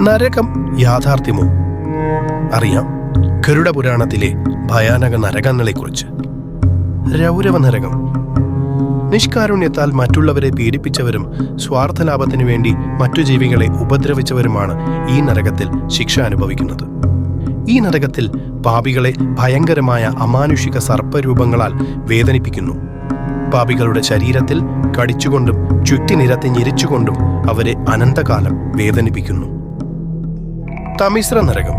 നരകം യാഥാർത്ഥ്യമോ? അറിയാം. ഗരുഡ പുരാണത്തിലെ ഭയാനക നരകങ്ങളെക്കുറിച്ച്. രൗരവ നരകം നിഷ്കാരുണ്യത്താൽ മറ്റുള്ളവരെ പീഡിപ്പിച്ചവരും സ്വാർത്ഥലാഭത്തിനു വേണ്ടി മറ്റു ജീവികളെ ഉപദ്രവിച്ചവരുമാണ് ഈ നരകത്തിൽ ശിക്ഷ അനുഭവിക്കുന്നത്. ഈ നരകത്തിൽ പാപികളെ ഭയങ്കരമായ അമാനുഷിക സർപ്പരൂപങ്ങളാൽ വേദനിപ്പിക്കുന്നു. പാപികളുടെ ശരീരത്തിൽ കടിച്ചുകൊണ്ടും ചുറ്റിനിരത്തി ഞെരിച്ചുകൊണ്ടും അവരെ അനന്തകാലം വേദനിപ്പിക്കുന്നു. തമിശ്ര നരകം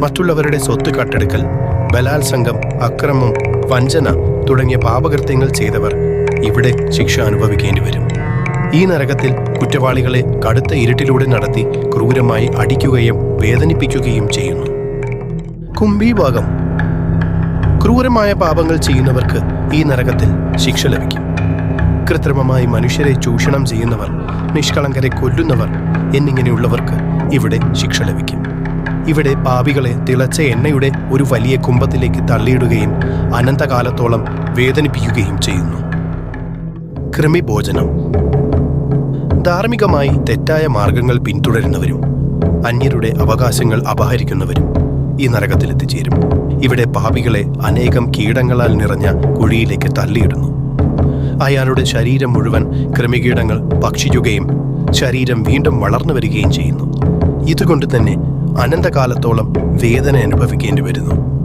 മറ്റുള്ളവരുടെ സ്വത്ത് കട്ടെടുക്കൽ ബലാത്സംഗം അക്രമം വഞ്ചന തുടങ്ങിയ പാപകൃത്യങ്ങൾ ചെയ്തവർ ഇവിടെ ശിക്ഷ അനുഭവിക്കേണ്ടി വരും. ഈ നരകത്തിൽ കുറ്റവാളികളെ കടുത്ത ഇരുട്ടിലൂടെ നടത്തി ക്രൂരമായി അടിക്കുകയും വേദനിപ്പിക്കുകയും ചെയ്യുന്നു. കുംഭീഭാഗം. ക്രൂരമായ പാപങ്ങൾ ചെയ്യുന്നവർക്ക് ഈ നരകത്തിൽ ശിക്ഷ ലഭിക്കും. കൃത്രിമമായി മനുഷ്യരെ ചൂഷണം ചെയ്യുന്നവർ നിഷ്കളങ്കരെ കൊല്ലുന്നവർ എന്നിങ്ങനെയുള്ളവർക്ക് ഇവിടെ ശിക്ഷ ലഭിക്കും. ഇവിടെ പാപികളെ തിളച്ച എണ്ണയുടെ ഒരു വലിയ കുംഭത്തിലേക്ക് തള്ളിയിടുകയും അനന്തകാലത്തോളം വേദനിപ്പിക്കുകയും ചെയ്യുന്നു. കൃമിഭോജനം. ധാർമ്മികമായി തെറ്റായ മാർഗങ്ങൾ പിന്തുടരുന്നവരും അന്യരുടെ അവകാശങ്ങൾ അപഹരിക്കുന്നവരും ഈ നരകത്തിലെത്തിച്ചേരും. ഇവിടെ പാപികളെ അനേകം കീടങ്ങളാൽ നിറഞ്ഞ കുഴിയിലേക്ക് തള്ളിയിടുന്നു. അയാളുടെ ശരീരം മുഴുവൻ ക്രമികീടങ്ങൾ ഭക്ഷിക്കുകയും ശരീരം വീണ്ടും വളർന്നു വരികയും ചെയ്യുന്നു. ഇതുകൊണ്ട് തന്നെ അനന്തകാലത്തോളം വേദന അനുഭവിക്കേണ്ടി വരുന്നു.